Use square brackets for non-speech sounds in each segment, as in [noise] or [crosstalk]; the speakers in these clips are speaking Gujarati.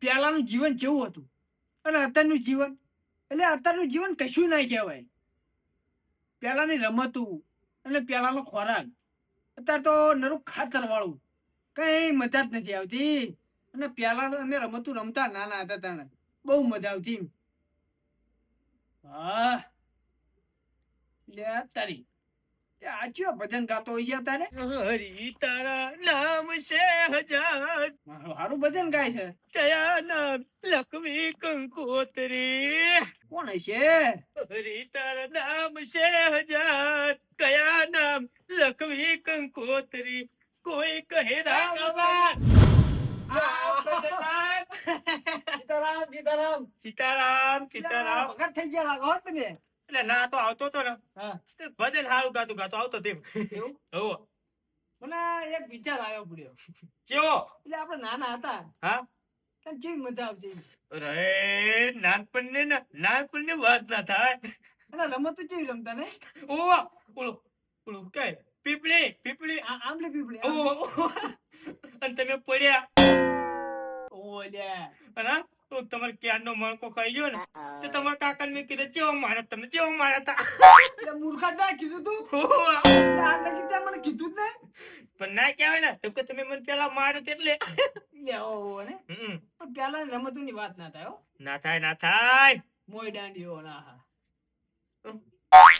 પહેલાનું જીવન જેવું હતું. અને અત્યારનું જીવન, એટલે અત્યારનું જીવન કશું ના કહેવાય. પહેલાંની રમતું અને પહેલાંનો ખોરાક. અત્યારે તો નરું ખાતર વાળું કઈ મજા જ નથી આવતી. અને પહેલાં અમે રમતું રમતા નાના હતા તાણે બહુ મજા આવતી હા. લે, તારી. તે આ ચિયો ભજન ગાતો હોય છે તારે હરી તારા નામ છે હજાર. હારું ભજન ગાય છે. જયાના લખવી કંકોત્રી. કોણ છે હરી તારા નામ છે હજાર. કયા નામ લખવી કંકોત્રી. કોઈ કહે રામ. સીતારામ સીતારામ સીતારામ. સીતારામ થઈ ગયા લાગો તમે. એટલે ના તો આવતો તો ને. હા. ભજન સારું ગાતું ગાતો આવતો તેમ. એવું? [laughs] હો મને એક વિચાર આવ્યો પડ્યો. કેવો? એટલે આપણે નાના હતા. હા? કેવી મજા આવતી અરે નાનપણ ને નાનપણની વાત ના થાય. અને રમતો જેવી રમતા ને? ઓ ઓલો ઓલો કઈ પીપળી પીપળી. આ- આંબલી પીપળી ઓવો. અને તમે પડ્યા. ઓલ્યા. અને તો તમારે ક્યારનો મણકો ખાઈ ગયો ને તો તમારા કાકા મેં કીધું કેવો માર્યા તમે કેવો માર્યા તા. મૂર્ખા ના કીધું તું? [laughs] મને કીધું જ પણ ના કહેવાય ને તો કે તમે મને પેલા માર્યો એટલે. પેલા રમતો ની? વાત ના થાય ના થાય ના થાય. મોય દાંડીઓ ના હા.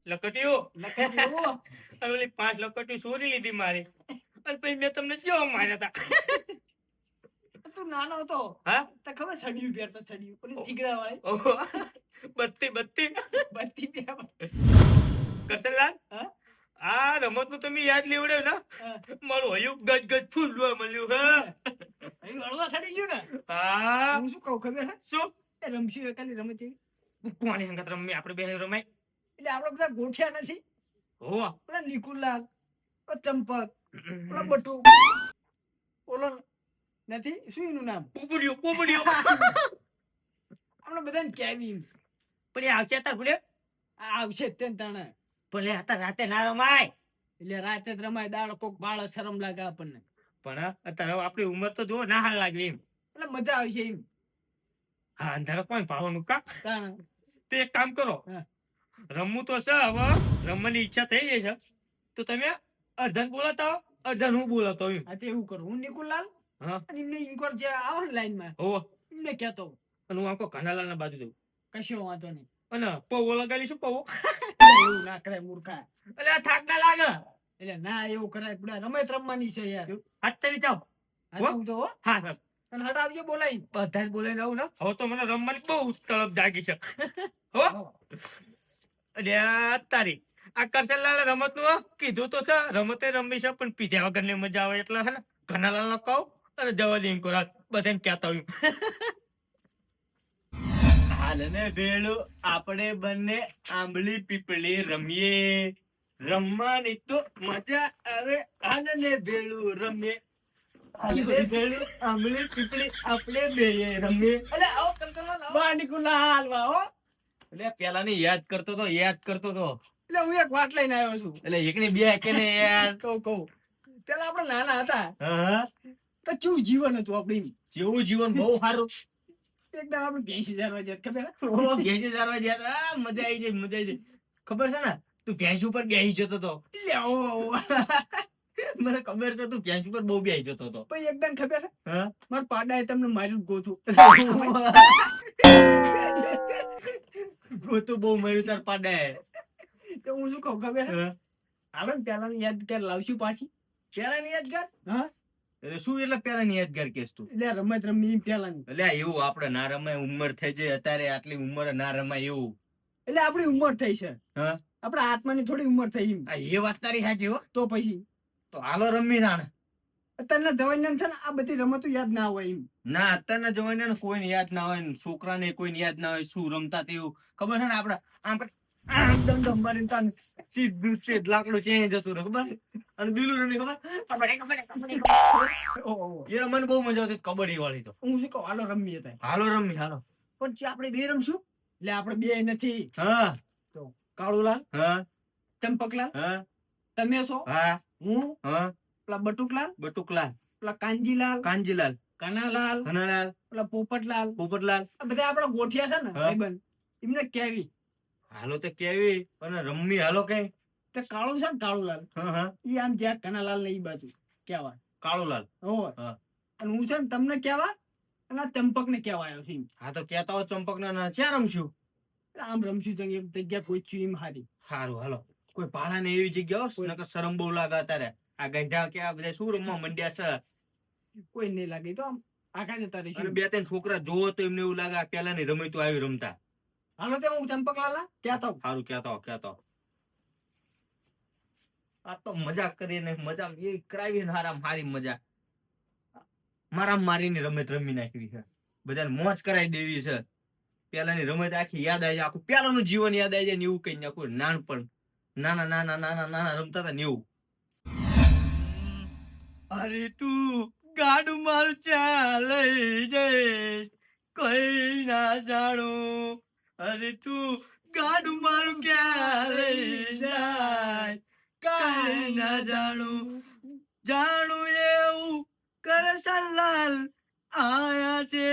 લકટીઓ [laughs] ઓલી પાંચ લકટીઓ ચોરી લીધી મારી. અને પછી મેં તમને જો માર્યા તા? [laughs] તું નાનો હતો. હા? તો ખબર સડિયું પહેરતો સડિયું. ઓલી જીગડા વાળી બત્તી બત્તી. બત્તી કરસનલાલ હા? આ રમતનું તમે યાદ લેવડે ને? મારું હયું ગજ ગજ ફૂલવા મળ્યું હે. હળવા સડી ગયું ને? હા. હું શું કહું ખબર હે? શું? એ રમશી એકાની રમત એવી કોની હંગત રમી? આપણે બે રમાય. એટલે આપણે બધા ગોઠ્યા નથી. હો પેલા નિકુલલાલ પેલો ચંપક પેલા બટુ. ઓલો નથી? શું એનું નામ? પોપડિયો પોપડિયો. [laughs] આપણે બધાને કેવી પણ એ આવશે તાર ભૂલે? આવશે તે તણે. ભલે હતા રાતે ના રમાય. એટલે રાતે જ રમાય દાળ કોક બાળ શરમ લાગે આપણને. પણ અત્યારે આપણી ઉંમર તો જો ના હાલ લાગે એમ. એટલે મજા આવશે એમ. હા અંધારા કોઈ ભાવનું કા તે એક કામ કરો. રમવું તો છે હવે રમવાની ઈચ્છા થઈ જાય છે. તો તમે અડધન બોલાતા અર્ધન હું બોલાતો એમ. તો એવું કરું. હું નિકુલલાલ હા અને એમને ઇન્કોર જે આવે લાઈનમાં હો એમને કહેતો અને હું આખો ઘનાલાલ ના બાજુ જઉં. કશો વાંધો નહીં. અને પવો લગાડી શું પૌવો. એવું ના કરે મૂર્ખા. એટલે થાક ના લાગે. એટલે ના એવું કરાય. પેલા રમત રમવાની છે યાર. હાથ તરી આ હો? તો. અને હટાવજો બોલાઈ બધા જ બોલાઈ રહું ને. હવે તો મને રમવાની બહુ તળપ જાગી છે. [laughs] હો. અરે તારી. આ કરસનલાલ રમતનું કીધું તો છે રમતે રમવી છે પણ પીધા વગરની મજા આવે એટલે હે ને. ઘનાલાલ નો કહું. અને જવા દે ઇન્કો રાત બધાને કહેતા હોય હાલને ભેળું આપણે બંને આંબલી પીપળી રમીએ. રમવાની તો મજા આવે. હાલ ને ભેળું રમીએ. આંબલી પીપળી આપણે બેય રમીએ. અલે આવો લાવો. હો. એટલે પેલા ની યાદ કરતો તો યાદ કરતો તો. એટલે હું એક વાત લઈને આવ્યો છું. એટલે એકની બે કે ને યાર કહું કહું. પેલા આપણે નાના હતા. હા. તો કેવું જીવન હતું આપણે જેવું જીવન? બહુ સારું. એકદમ આપણે ભેંસ હજાર વાગ્યા ખબર ભેંસ ચારવા ગયા મજા આવી જાય મજા આવી જાય ખબર છે ને? તું ભેંસ ઉપર બેસી જતો તો. મને ખબર છે તું ભેંસ ઉપર બહુ બેસી જતો હતો પછી એકદમ ખબર છે? હા? મારા પાડાએ તમને માર્યું ગોથું ગોતું. બહુ મળ્યું તાર પાડાએ. તો હું શું કહું ખબર આવે ને પેલાની યાદગાર લાવશું પાછી. પેલાની યાદગાર? હા. એટલે શું એટલે પેલા ની યાદગાર કેસ તું? એટલે રમત રમી પેલાની એટલે એવું આપડે ના રમાય ઉંમર થઈ જાય અત્યારે આટલી ઉંમર ના રમાય એવું. એટલે આપડી ઉંમર થઈ છે. હા? આત્માની થોડી ઉંમર થઈ એમ. એ વાત તારી સાચી હો. તો પછી? તો હાલો રમી રાણ. અત્યારના જવાન છે ને આ બધી રમતો યાદ ના હોય એમ. ના અત્યારના જમાના કોઈને યાદ ના હોય ને છોકરાને કોઈને યાદ ના હોય શું રમતા તેવું ખબર છે ને આપડા આમ કરી આમ દંડો સીધું સ્ટ્રેટ લાકડું ચેન્જ જતું રહે ખબર? અને બીલું રમી ખબર? કબડ્ડી કબડ્ડી કબડ્ડી. કબડ્ડી. ઓહો. એ મને બહુ મજા આવતી કબડ્ડી વાળી તો. હું શું કહું હાલો રમીએ તાય હાલો રમી હાલો. પણ જે આપણે બે રમશું એટલે આપણે બે નથી. હા. કાળુલાલ હા. ચંપકલાલ હા. તમે છો? હા. હું? હા. પેલા બટુકલાલ બટુકલાલ. પેલા કાંજીલાલ કાંજીલાલ. કનાલાલ કનાલાલ. પેલા પોપટલાલ. પોપટલાલ. બધા આપડા ગોઠિયા છે ને. ભાઈબંધ. એમને કેવી? હાલો તો કેવી? અને રમ્મી હાલો કઈ? તે કાળો છે ને કાળુલાલ હા હા. ઈ આમ જ્યાં કનાલાલ ને ઈ બાજુ કેવા કાળુલાલ હોય અને હું છે ને તમને કેવા અને આ ચંપક ને કેવા આવ્યો છું હા તો કેતા હો ચંપક ને ક્યાં રમશું? આમ રમશું ચંગ એક જગ્યા છું એમ હારી. સારું હાલો. કોઈ ભાડા ને એવી જગ્યા હોય નકર શરમ બહુ લાગે અત્યારે. આ ગંઢા કે આ બધા શું રમવા મંડ્યા છે? કોઈ નહીં લાગે. તો આમ આખા જતા રહીશું. બે ત્રણ છોકરા જોવો તો એમને એવું લાગે આ પેલા ની રમી તો આવી રમતા. હાલો તે હું ચંપક લાલા? ક્યાં તો સારું કેતો કેતો આ તો મજાક કરીને મજા એ કરાવી હારામ હારી મજા. મારા મારીને રમત રમી નાખવી છે. બધાને મોજ કરાવી દેવી છે. પેલાની રમત આખી યાદ આવી જાય, આખું પેલાનું જીવન યાદ આવી જાય ને એવું કઈ નાખું. નાનપણ, નાના નાના નાના નાના રમતા હતા ને એવું. અરે તું ગાડું મારું ચાલે જઈશ, કઈ ના જાણું. અરે તું ગાડું મારું ક્યાં લઈ જાય? કાય ના જાણું. જાણું એવું કરસનલાલ આયા છે.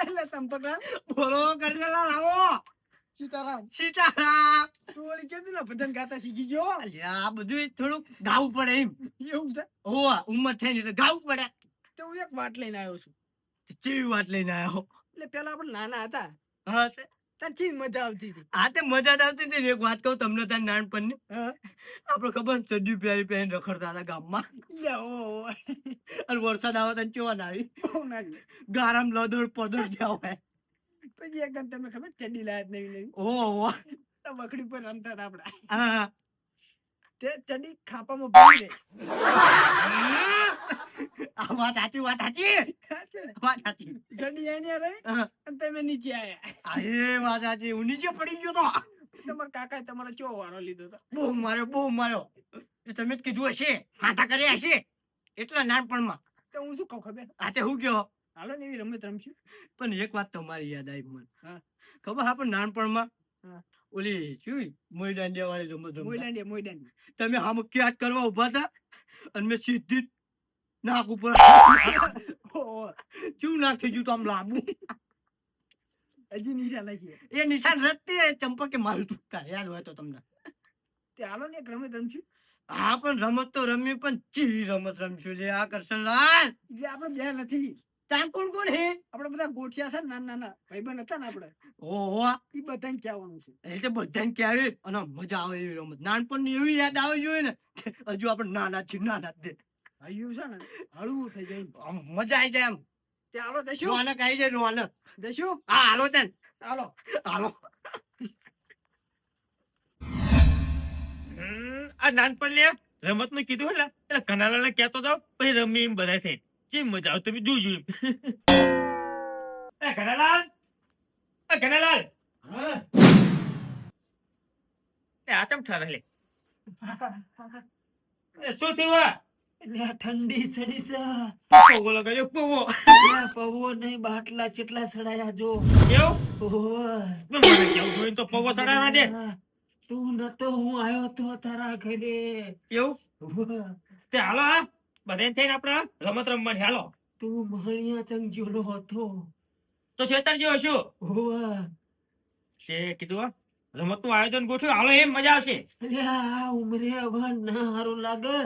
એટલે ચંપક લાલ બોલો કરસનલાલ આવો. સીતારામ. સીતારામ. તું ઓલી કેતું ને ભજન ગાતા શીખી ગયો? આ બધું થોડુંક ગાવું પડે એમ. એવું છે? હોવા ઉંમર થઈને ગાવું પડે. તો હું એક વાત લઈને આવ્યો છું. ચેવી વાત લઈને આવ્યો? એટલે પેલા આપણે નાના હતા. હા. તે- ત્યારે મજા આવતી હતી? આ તે મજા જ આવતી હતી એક વાત કહું તમને તાર નાનપણની? આપણે ખબર ચડ્યું પહેરી પહેરીને રખડતા હતા ગામમાં. અને વરસાદ આવે તો કેવા ના આવી? ગારામ લદોડ પદોડ જ્યાં પછી એક તમને ખબર ચડ્ડી લાયત નવી નવી? ઓહો બકડી પર રમતા હતા આપડા. હા તે ચડ્ડી ખાપામાં ભરી દે [laughs] આ વાત સાચી વાત સાચી? વાત. સાચી. આઈને રહી હા. અને તમે નીચે આયા. એ વાત સાચી. હું નીચે પડી ગયો તો. તમારા કાકા તમારો ચો વારો લીધો તો બહુ માર્યો બહુ માર્યો. તમે જ કીધું હશે. હાથા કર્યા હશે. એટલા નાનપણમાં. તો હું શું કહું ખબર? આ તે હું ગયો હાલો ને એવી રમત રમશું. પણ એક વાત તમારી યાદ આવી મને. હા. ખબર આપણે નાનપણમાં હા. ઓલી શું? મોઈ દાંડિયા વાળી રમત રમતા. મોયદાંડી મોયદાંડી તમે હામ ક્યાં કરવા ઊભા હતા? અને મેં સીધી નાક ઉપર શું નાક થઈ ગયું તો આમ લાંબુ હજી નિશાન છે એ નિશાન રચતી એ ચંપકે મારું તૂટતા યાદ હોય તો તમને ચાલો ને એક રમત રમશું હા પણ રમત તો રમી પણ ચી રમત રમશું જે આ કરશનલાલ જે આપણે બે નથી ત્યાં કોણ કોણ હે આપણે બધા ગોઠિયા છે નાના નાના ભાઈબંધ હતા ને આપણે ઓહો ઈ બધાને કહેવાનું છે એ તો બધાને ક્યારે અને મજા આવે એવી રમત નાનપણની એવી યાદ આવે જોઈએ ને હજુ આપણે નાના છીએ નાના જ તે. છે ને હળવું થઈ જાય મજા આવી જાય એમ. તે હાલો જશું. રોનક આવી જાય રોનક જશું? હા હાલો ચાલ હાલો. હાલો. આ નાનપણ લે રમતનું કીધું એટલે એટલે કનાલાને કહેતો તો પછી રમી એમ બધા થઈ જે મજા આવે? તમે જોજો એમ. [laughs] એ કનાલાલ એ કનાલાલ. એ આ ચમ ઠારે લે? [laughs] એ શું થયું ઠંડી સડી છે. પૌવો લગાડ્યો પૌવો પવો નહીં બાટલા ચેટલા સડાયા જો. કેવું? તો પૌવો સડાવવા દે. તું નતો હું આવ્યો તો તારા ઘરે. એવું તે હાલો હા બધે થઈને આપણે રમત રમવાની હાલો. તું મહણિયા ચંગીઓનો હતો. તો શેતર જેવો શું? ઓય. તે કીધું રમતનું આયોજન ગોઠવ્યું હાલો એમ મજા આવશે. આ ઉમરે હવે ના સારું લાગે.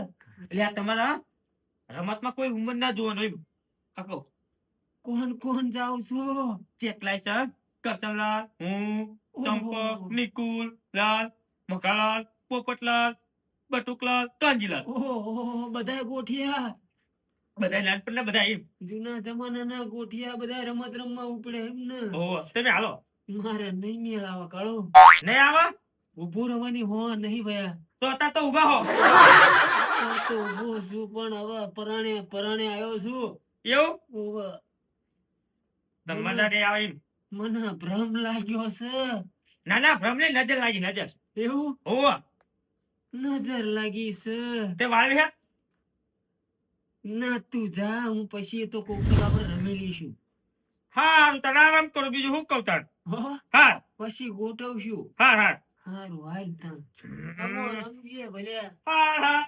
એટલે આ તમારા રમતમાં કોઈ ઉંમર ના જોવાનું એમ કાકો. કોણ કોણ જાવ છો? ચેકલાય છે? કરસનલાલ હું ચંપક નિકુલ લાલ મકાલાલ પોપટલાલ બટુકલાલ કાંજીલાલ. ઓહો બધા ગોઠિયા. બધા નાનપણના બધા એમ. જૂના જમાનાના ગોઠિયા બધા રમત રમવા ઉપડે એમ ને. ઓહો તમે હાલો. મારે નહીં મેળ આવે કાળો. નહીં આવા? ઉભું રવાની હો નહીં ભયા. તો અત્યારે તો ઊભા હો. [laughs] તો ઊભો છું પણ હવે પરાણે પરાણે આવ્યો છું. એવું? ઓવે. તો મજા નહીં આવે એમ મને ભ્રમ લાગ્યો છે. ના ના ભ્રમને નજર લાગી નજર. એવું? ઓહો નજર લાગી છે. તે વાળવી હે? ના તું જા હું પછી તો કોક આપણે રમી લઈશું. તને આરામ કરો બીજું શું કહું તાર હા? પછી ગોઠવશું. હા હા. હારું હાલ તાન અમો રમજીએ ભલે. હા હા.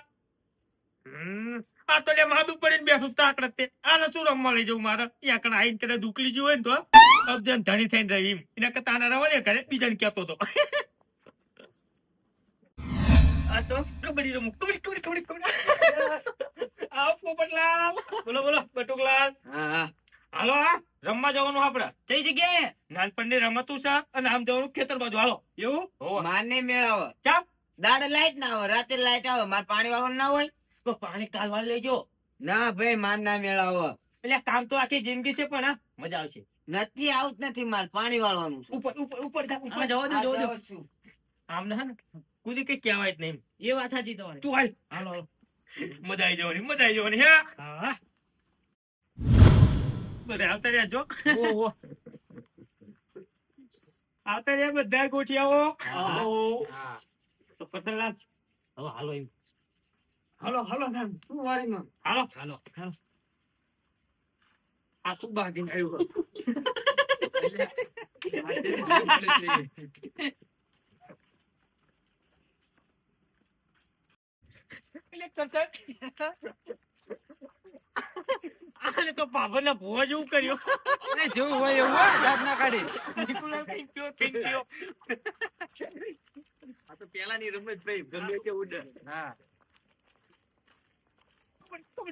આ તો લે માદું પડીને બેઠું તાકડે તે. આને શું રમવા લઈ જવું મારે? ત્યાં કણ આઈને કદાચ દુકલી જેવું હોય ને તો અબજન ધણી થઈને રહી એમ. એના કરતા આને રવા દે ઘરે બીજાને કહેતો તો. [laughs] આ તો કબડ્ડી રમું. કબડ્ડી કબડ્ડી કબડ્ડી કબડ્ડી. આવો પોપટલાલ બોલો બોલો બટુકલાલ હાલો હા. રમવા જવાનું આપડે. કઈ જગ્યાએ? નાનપણની રમતું છે અને આમ જવાનું ખેતર બાજુ. હાલો. એવું? હોવે. મારને મેળ આવે ચાપ. દાડે લાઈટ ના આવે રાતે લાઈટ આવે મારે પાણી વાળવાનું ના હોય? તો પાણી કાલવા લેજો ના ભાઈ માર ના મેળાવો. એટલે કામ તો આખી જિંદગી છે પણ હા મજા આવશે. નથી આવત નથી માર પાણી વાળવાનું ઉપર ઉપર ઉપર જા, ઉપર. જવા દો, જવા દો. આમ ના કુદી કઈ કહેવાય જ નહીં. એ વાત સાચી તમારી. તું હાલ. હાલો હાલો. મજા આવી જવાની મજા આવી જવાની હે? હા. બધા આવતા રહ્યા જો આવતા રહ્યા બધા ગોઠિયાઓ? આવો. હા. તો પતંગલાલ હવે હાલો એમ. હલો હલો સાહેબ શું વારીમાં હાલો હાલો હાલો. આ શું બાંધીને આવ્યું આને તો પાપડના ભુવા જેવું કર્યું. જેવું હોય એવું હોય, દાંત ના કાઢી. નિકુલાલ કઈ ગયો, કઈ ગયો. આ તો પેલાની રમત ભાઈ ગમે તે ઉડે. હા. જો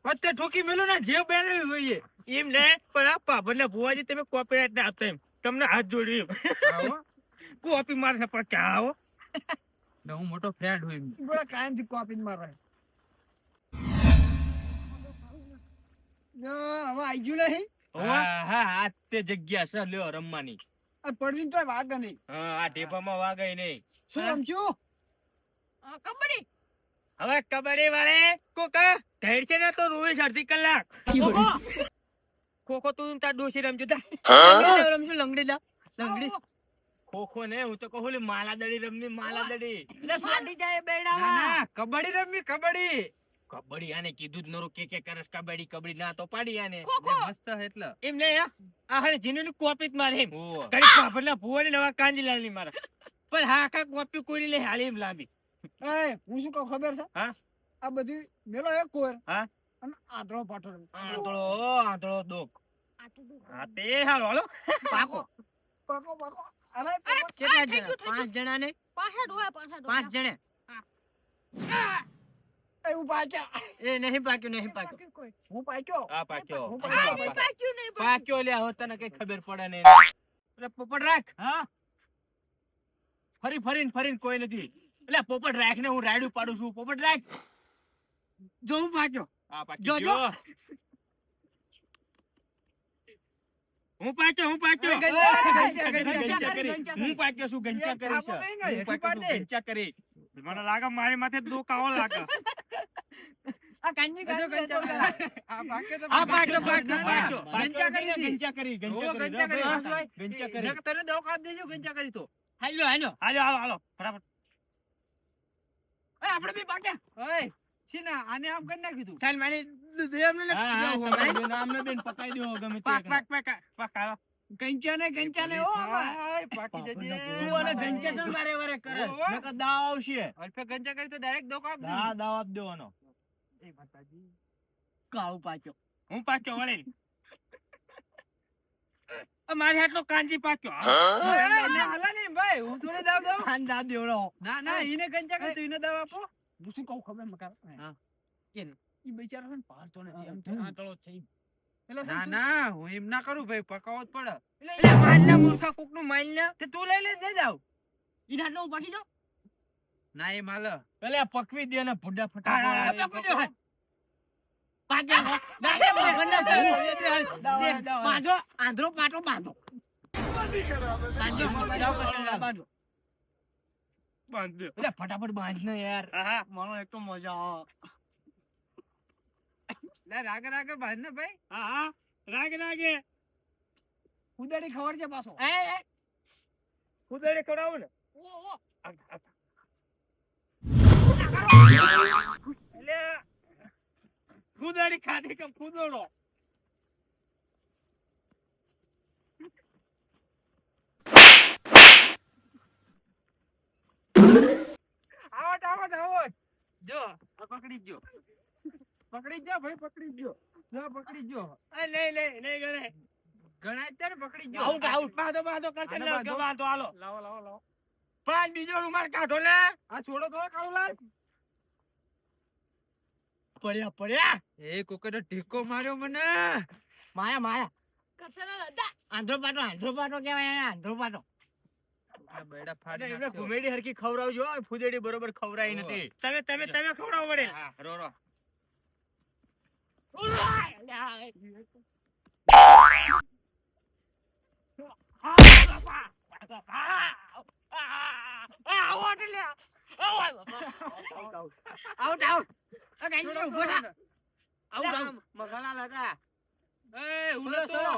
ના ને ઠોકી મેલો ને જે બેન હોય એમ લે પણ આ પાભરના ભુવાજી તમે કોપીરાઇટ ના આપતા એમ તમને હાથ જોડ્યું એમ કોપી મારે પણ ક્યાં આવો હું મોટો ફ્રેન્ડ હોય કાયમથી કોપી મારે હવે આઈ ગયું નહીં. હા હા આ તે જગ્યા છે લ્યો રમવાની. આ પડવીને તોય વાગે નહીં. હા આ ઢેફામાં વાગે નહીં. શું રમશું? હવે કબડ્ડી વાળે કોકા ધૈર્ય છે ને તો રોઈશ અડધી કલાક. ખોખો તું તાર ડોસી રમજો તા રમશું લંગડી લા લંગડી ખોખો ને હું તો કહું માલા માલાદડી રમની માલાદડી. એટલે ફાટી જાય બેડા કબડ્ડી રમી કબડ્ડી. કબડ્ડી આને કીધું જ નરો કે કે કરસ કબડ્ડી કબડ્ડી ના તો પાડી આને. મસ્ત એટલે. એમ ને આ હે જીનું કોપી જ મારે કરી પાપડના ભુવાની નવા કાંજીલાલની મારા. પણ હા કા કોપી કોઈ લે હાલી એમ લાંબી. એ હું શું કહું ખબર છે? હા? આ બધી મેલો એક કોર. હા? અને આદળો પાટો આદળો આંધળો દોક. હા તે હાલો હાલો. પાકો. પાકો પાકો. અરે કેટલા જણા પાંચ જણા ને પાંચ જણે? એ હું પાક્યા. એ નહીં પાક્યું નહીં પાક્યું. હું પાક્યો? આ પાક્યો. હું આ પાક્યો? પાક્યો. પાક્યો. લે હવે તને કઈ ખબર પડે નહીં. એટલે પોપટ રાખ. હા? ફરી ફરીને ફરીને કોઈ નથી. એટલે પોપટ રાખ ને હું રાયડું પાડું છું. પોપટ રાખ. જો હું પાક્યો. જો, જો. હું પાક્યો હું પાક્યો. કરી. ગંચા હું પાક્યો છું ગંચા કરી છે. હું પાક્યો ગંચા કરી. મને લાગે મારી માથે દુઃખ આવો લાગે. આ કાંજી કાંજી ગંજા કરી. આ પાક્યો તો આ પાક્યો, ના, પાક્યો. ના. ગંજા કરી. ગંચા કરી ગંચા ઓ, કરી. કરી, કરી. તને દો કાપ દેજો ગંજા કરી તો. હાલો હાલો. હાલો હાલો હાલો. ફટાફટ. એ આપણે બી પાક્યા ઓય છીના આને આમ કરી નાખ્યું તું. ચાલ મારી દે અમને. ને બેન, પકાઈ દો ગમે તે પાક પાક પાક પાક હાલો. કંચા ને ને ઓ આમાં. પાકી જજે. તું અને ગંચા તો વારે વારે કરે. નકર દાવ આવશે. અલ્પે ગંજા કરી તો ડાયરેક્ટ દોકો આપ દે હા દાવ આપ દેવાનો. એ માતાજી. કાવ પાક્યો. હું પાક્યો વળેલ મારે આટલો કાંજી પાક્યો. હાલા નહીં ભાઈ હું થોડી દાવ દઉં. કાન દા દેવડો ના ના ઈને ગંજા કરી તું ઈને દવા આપો. હું શું કહું ખબર? મકાર હા. ઈ બિચારો છે ને પાલતો નથી. એમ તો આંતળો છે છે ને ના ના હું એમ ના કરું ભાઈ પકાવો જ પડે. એટલે માલના મૂર્ખા કોકનું માલના તે તું લઈ લે જઈ જાવ ઈનાટનું પકી પાકી ના એ માલ. એટલે પકવી દે ને ભૂડા પકવી દો, દે, દે, દે, બાંધો આંધળો પાટો બાંધો. બાંધો, બાંધો, ફટાફટ બાંધ ને યાર હા, મને એક તો મજા આવે. રાગે રાગે ભાઈ ને ભાઈ. હા, હા, રાગે રાગે. ઉદાડી ખવડ છે પાછો. એ, એ. કુદરતી ખવડાવું ને. ઓ ઓ. એટલે ફૂદડી ખાધી કે ફૂદડો આવટ આવટ આવટ જો આ પકડી ગયો. પકડી ગયો ભાઈ પકડી ગયો જો પકડી ગયો એ નહીં નહીં નહીં ગણે ગણાય ને પકડી ગયો આઉટ આઉટ બાંધો બાંધો કરશે ને બાંધો. હાલો. લાવો લાવો લાવો. પાંચ બીજો રૂમાલ કાઢો લે. આ છોડો તો કાળુલાલ. પડ્યા પડ્યા. એ કોકનો ઢીકો માર્યો મને. માયા માયા. આંધ્રો પાટો આંધ્રો પાટો કહેવાય એને આંધ્રો પાટો. બેડા ફાડી નાખ્યો. ખવડાવજો ફૂદેડી બરોબર ખવડાવી નથી. તમે તમે તમે ખવડાવો પડે રો રો. આઉટ આઉટ નહીં, ઊભો થા. આઉટ આઉટ મસાલા લગા એ ઉલો સોલો.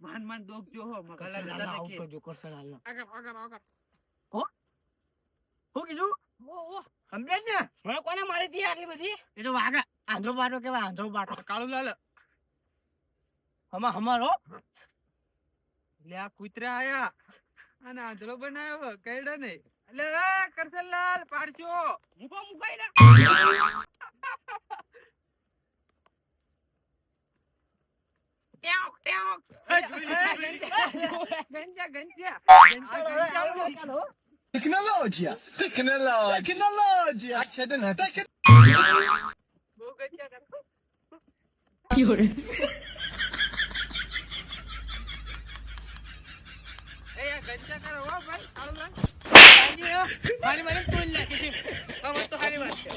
માન માન દોગ જો હો મગલા ને આઉટ. કરજો, લાલ નો. આગળ આગળ આગળ શું કીધું સમજ્યા ને હવે કોને મારી હતી આટલી બધી એ તો વાઘ આંધ્રો પાટો કેવા આંધ્રો પાટો કાળુલાલ હમા હમારો એટલે આ કૂતરા આયા અને આંધળો બનાવ્યો કઈડો ને એટલે એ કરસનલાલ પાડશો મૂકો મુકાઈ ના ગંજા. ગંજા, ગંજા. ગંજા. Tecnologia! Tecnologia! Tecnologia! Tecnologia! ભાઈ, કાળુલાલ. મારી મારી તોડી નાખી છે તો સારી વાત છે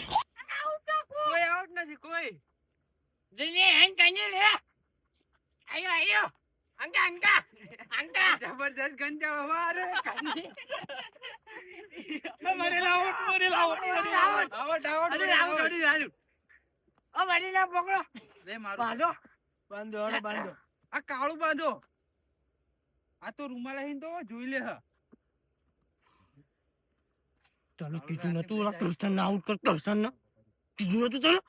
કોઈ આઉટ નથી કોઈ જઈને હેન કાંઈ લે આયો આયો અંકા અંકા અંકા જબરજસ્ત ગંજા હવા અરે કાંઈ. મને લાવો મને લાવો મને લાવો આવટ આવટ અરે ભાઈ, લાવો આવટ. જોડી લાવ્યું ઓ મને લાવ પકડો. લે મારું. બાંધો. બાંધો હળો બાંધો. આ કાળું બાંધો. આ તો રૂમાલ અહીં તો જોઈ લે હ. તને કીધું નતું ઓલા કૃષ્ણ ના આઉટ કર કૃષ્ણ ના કીધું નતું તને?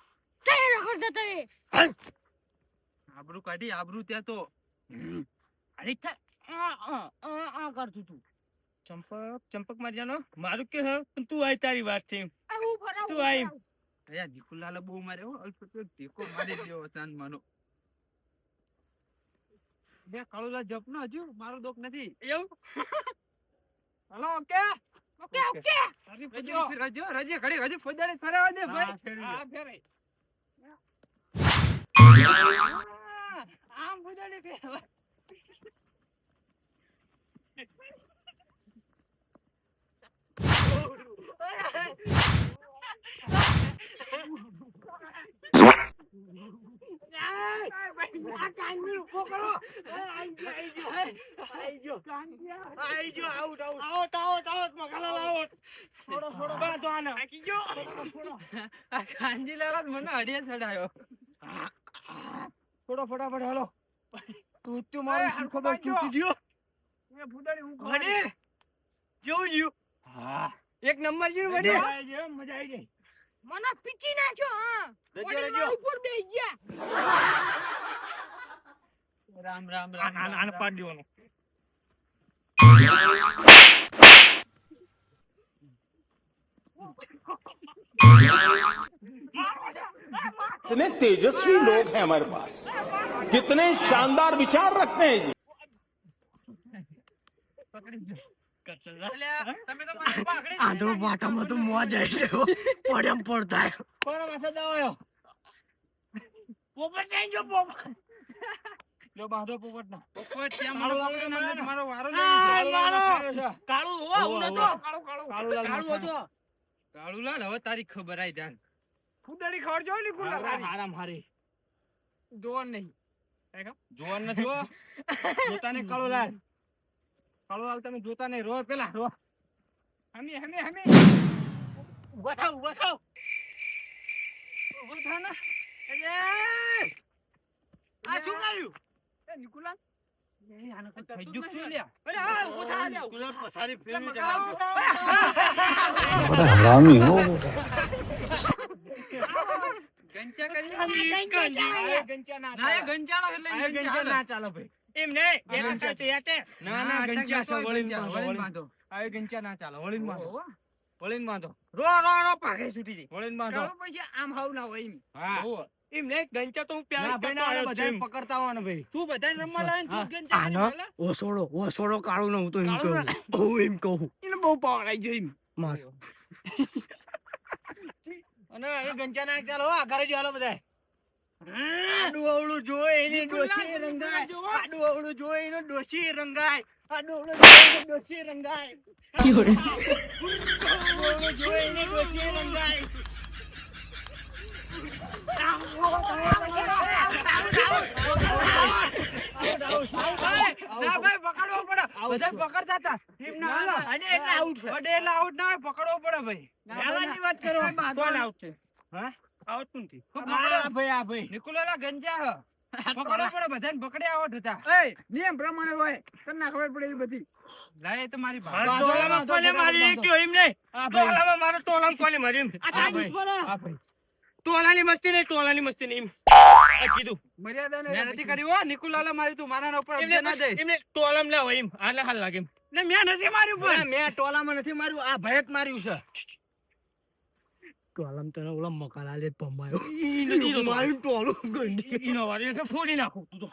આબરૂ કાઢી આબરૂ ત્યાં તો. અરે આ આ આ આ કરતું તું. ચંપક ચંપક મારી મારું કે હે પણ તું આય તારી વાત છે તું આય અયા દીકુલાલ બહુ મારે હો અલ્પ તો મારી દેવો ચાંદ માનો. બે કાળુલા જપ ન હજુ મારો દોખ નથી. એવું? Hello okay? Okay okay. રજો રજો રજે ઘડી હજુ ફોજાડે ફરાવા દે ભાઈ. હા, ફેરાય આમ ફોજાડે ફેરવા આઈ જો out out out out out મગાલા લાવો છોડો છોડો બાંધો આને આકી જો આ કાંજીલાલ મને અડિયા ચડાયો છોડો ફટાફટ હાલો તું મારું શું ખબર બાંધજો. ગયો એ ફૂદાડી હું જેવું જીવ હા એક નંબર છે મજા વડીલ આવી ગઈ, મજા આવી ગઈ. મને પીચી નાખ્યો હા રજો વડીલ રજો મારા ઉપર બેસી ગયા રામ રામ રામ આને આને પાડ દેવાનો कितने तेजस्वी लोग हैं हमारे पास कितने शानदार विचार रखते हैं जी આંધળો પાટામાં તો મોજ આવી ગયો પડ્યા પડતા કોણ માથે દવાયો પોપટ જઈ જો પોપટ. જો બાંધો પોપટ ના પોપટ ત્યાં મારો મારો. મારો વારો આ લેવાનો. મારો. કાળું હોવા હું નતો. હોવા. કાળું કાળું કાળુલાલ કાળું મસાલા. હવે તારી ખબર આઈ જાન. ફૂદડી ખવડજો ને કુલા હારામ હારી જોર નહીં. જોવાનું નથી હો. [laughs] જોતા ને હળો હાલ તમે જોતા નહીં રો પેલા રો. હમી હમી હમી. ઊભા થાવ ઊભા થાવ. ઊભા થા ને. આ શું કર્યું? એ નિકુલા ગંચા ના ચાલો ભાઈ. એમ ના ના ગંચા જતો છે હોય બાંધો, વળીને વળીને. બાંધો. આ ગંચા ના ચાલે વળીને બાંધો. ઓહો. બાંધો. રો રો રો પાકે છૂટી જાય વળીને બાંધો. કાળો પછી આમ હાવ ના હોય એમ. હા. એમ નહીં ગંચા તો હું પ્યાર બધાને પકડતા આવવાના ભાઈ. તું બધાને રમવા લાવે ને તું જ ગંચા આનો ઓસોડો ઓસોડો કાળો ન હું તો એમ કહું. હું એમ કહું. એને બહુ પાવર આવી ગયો એમ. માર અને એ ગંચા ના ચાલો હો, આ ઘરે જ હાલો બધા આડું અવળું જોઈ એને ડોશી રંગાય. આડું અવળું જોઈ એને ડોશી રંગાય. આડું અવળું જોઈ એને ડોશી રંગાય. અવળું જોઈ એને ડોશી રંગાય. પકડવો પડે. પકડવો ભાઈ. વાત કરો આઉટ છે. હા? આઉટ નથી. આ ભાઈ આ ભાઈ નિકુલાલા ગંજા હ. પકડવો પડે બધાને પકડ્યા આવટ હતા એય નિયમ પ્રમાણે હોય. તમને ખબર પડે એ બધી. લાય તો મારી ટોલામાં કોને મારી કયો એમ નહીં. ટોલામાં મારો ટોલામાં કોને મારી એમ. આ તારી દુશ્મન આ ભાઈ ટોલાની મસ્તી નહીં ટોલાની મસ્તી નહીં એમ. કીધું. મર્યાદા મેં નથી કરી હો નિકુલાલા મારી તું મારા ઉપર ના એમને ટોલામાં ના હોય એમ. હાલે હાલ લાગે એમ. ને મેં નથી માર્યું મેં ટોલામાં નથી માર્યું આ ભયત માર્યું છે. ટોલામાં તને ઓલા મકાલાલે જ ભમાયો માર્યું ટોલું ગંડી ઈનો વાળી એટલે ફોડી નાખું તું તો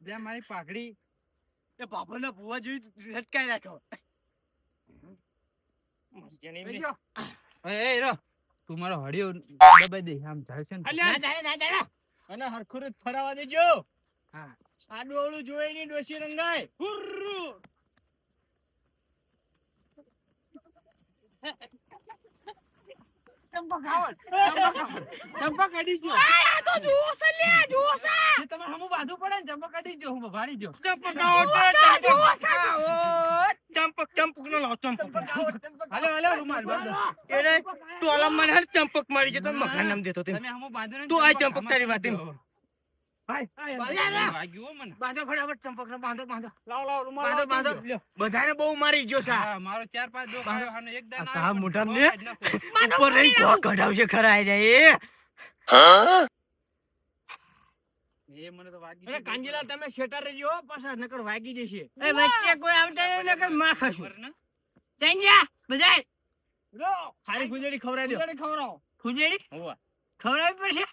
જ્યાં મારી પાઘડી એ બાપાના ભુવા જેવી લટકાઈ રાખ્યો. એ રો તું મારો હડિયો દબાઈ દે આમ જાય છે ને ના ચાલે ના ચાલે અને હરખું જ ફરાવા દેજો હા. આ અવળું જોઈ ની ડોશી રંગાય ચંપક આવડ ચંપક અડી ગયો આ તો જુઓ છે લે, જુઓ છે. એ તમે હમું બાંધવું પડે ને ચંપક કાઢી જો હું ભાડી જો ચંપક આવો છે, જુઓ ચંપક છે. ચંપક ચંપક નો લાવ ચંપક હાલો હાલો રૂમાલ બાંધો એને ટોલામાં મને ચંપક મારી જતો મકાન નામ દેતો તેમ હમું બાંધો વાત બધાને બહુ મારી ગયો છે મારો ચાર પાંચ દો એક દાન આ આવ્યો, કા પણ મોઢા દો ને? ઉપર રહીને કોક કઢાવશે ખરા આઈ જાય એ. એ મને તો વાગી અરે કાંજીલાલ તમે શેટા રહેજો હો, પાછા નકર વાગી જશે. એ વચ્ચે કોઈ આવતા નહીં નકર માર ખાશું? ચંજા બધાય રો હારી ફુજેડી ખવડાવી દો. હોવા. ખવડાવી પડશે?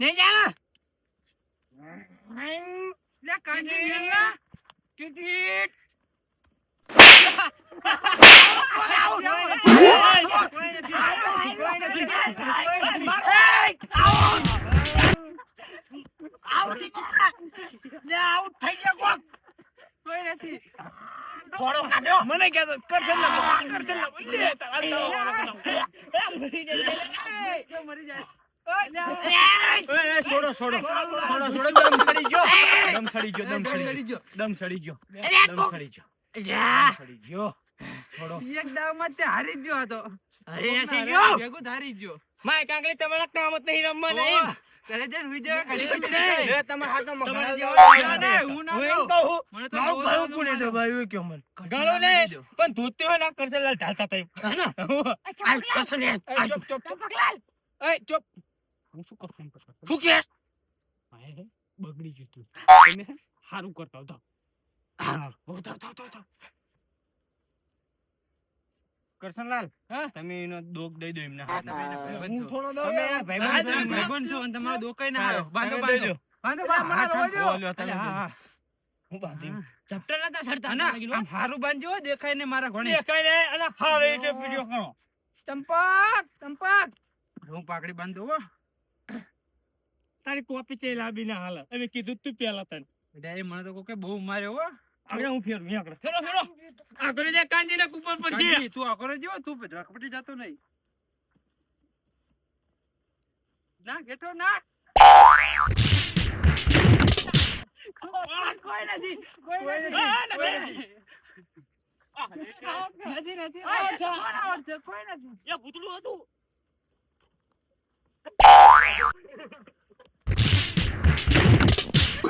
નહીં ચાલે? લે કાંજી મેલના. ટીટીટ. મને કહેતો કરશન કરશન મરી જાય ઓય, લે આવો. એ, એ, છોડો છોડો છોડો છોડો દમ સડી ગયો દમ સડી ગયો દમ સડી ગયો દમ સડી ગયો દમ સડી ગયો દમ સડી ગયો છોડો એક દાવમાં તે હારી ગયો હતો અરે, ગયો ભેગું હારી ગયો માય કાંગલી તમારા કામ જ નહીં રમવા નહીં ઘરે જઈને હુઈ જાય, ઘડી તો એ, જાય. તમારા મખાના તમારે દેવા ના, હું ના હું. કહું મને તો મારું ગળું દાવ કોને માર્યો. દબાવ્યું એ કહો મને. ગળો ને પણ ધોતી હોય ને કરસલાલ ઢાલતા હતા હે ને? આ આ ચૂપ ચૂપ ચૂપ. ચંપકલાલ. એ, ચૂપ હું શું કરું શું કે બગડી ગયું તું. તમે છે હારું કરતા હતા કરશનલાલ તમે એનો દોગ દઈ દો એમના હું. થોડો દો ભાઈબંધ છો અને તમારો દોકાઈ ના આવ્યો. બાંધો, બાંધો. બાંધો, બાંધો. હા, બાંધી ચપટા નતા સરતા અને આમ હારું બાંધજો દેખાય ને મારા ઘોડે. દેખાય ને અને હારે વિડિયો કરો ચંપક ચંપક. હું પાકડી બાંધો હો. તારી કોપી ચે લાબી ના હાલ. અમે કીધું તું પેલા તને. એ મને તો કોકે બહુ માર્યો હો. આગળ હું ફેર મેં આગળ. ફેરો ફેરો. આગળ જે કાંજી ના કુપર પર છે. તું આગળ જ જો, તું રખપટી જતો નહીં. ના, ગેટો ના. કોઈ નથી કોઈ નથી. નથી, નથી. કોઈ નથી. એ ભૂતળું હતું no, no, no, no. Champak ને પાણી એ આવો છો ભાઈ, આ ખોટું હો. ખોટું આ. કોને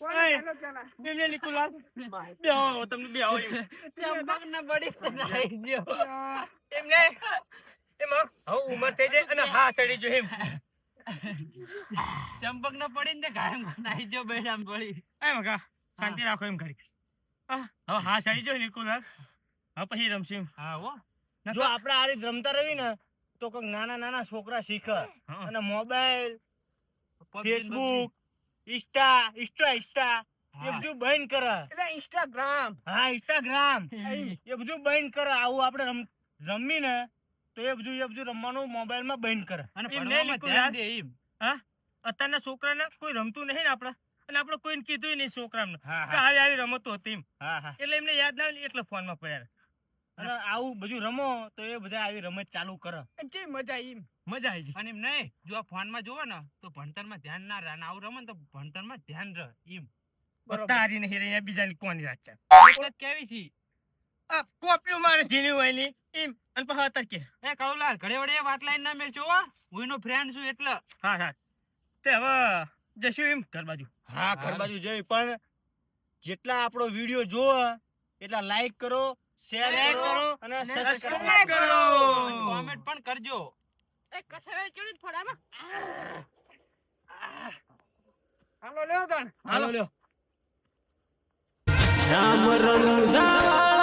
ઓય. પેલો પેલા? લે, લે, નિકુલાલ. બેહો, તમને બેહો એમ. ચંપકને બળી નાખી દ્યો. એમ નહીં. એમાં હવે ઉંમર થઈ જાય અને હા સડી જો એમ [laughs] ચંપક ન પડી ને ગાયમ નાઈ જો બેડામ પડી એ મગા શાંતિ રાખો એમ ઘડી હવે હા સડી જો ને કુલર હા પછી રમશું હા હો. જો આપણે આ રીતે રમતા રહી ને તો કોઈક નાના નાના છોકરા શીખે. અને mobile Facebook Insta Insta Insta એ બધું બંધ કરે. એટલે ઇન્સ્ટાગ્રામ. હા ઇન્સ્ટાગ્રામ. એ બધું બંધ કરે. આવું આપણે રમ રમી ને તો એ બધું એ બધું રમવાનું મોબાઈલમાં બંધ કરે. અને ભણવામાં ધ્યાન દે એમ. અત્યારના છોકરાને કોઈ રમતું નહીં ને આપણે. અને આપણે કોઈને કીધું નહીં છોકરાને. કે આવી આવી રમતો હતી એમ. હા હા. એટલે એમને યાદ ના આવે એટલે ફોનમાં પડ્યા અને આવું બધું રમો તો એ બધા આવી રમત ચાલુ કરે. જે મજા એમ. મજા આવી અને એમ નહીં જો આ ફોનમાં જોવો ને તો ભણતરમાં ધ્યાન ના રહે. અને આવું રમે ને તો ભણતરમાં ધ્યાન રહે એમ. તારી નહીં રહી બીજાની કોની વાત છે? કેવી છે? કોપીઓ મારે જીની હોય એમ. અને પછી કે. એ કૌલાલ ઘડે વડે વાત લાઈન ના મેલ છો હું? ફ્રેન્ડ છું એટલે. હા હા. તે હવે જશું એમ ઘર બાજુ. હા ઘર બાજુ જઈ પણ જેટલા આપણો વીડિયો જોવો એટલા લાઈક કરો શેર કરો અને સબસ્ક્રાઇબ કરો. કોમેન્ટ પણ કરજો. એ કસાવે ચડી ફોડામાં? હાલો લ્યો તણ. હાલો. લ્યો. રામ રંજાવા.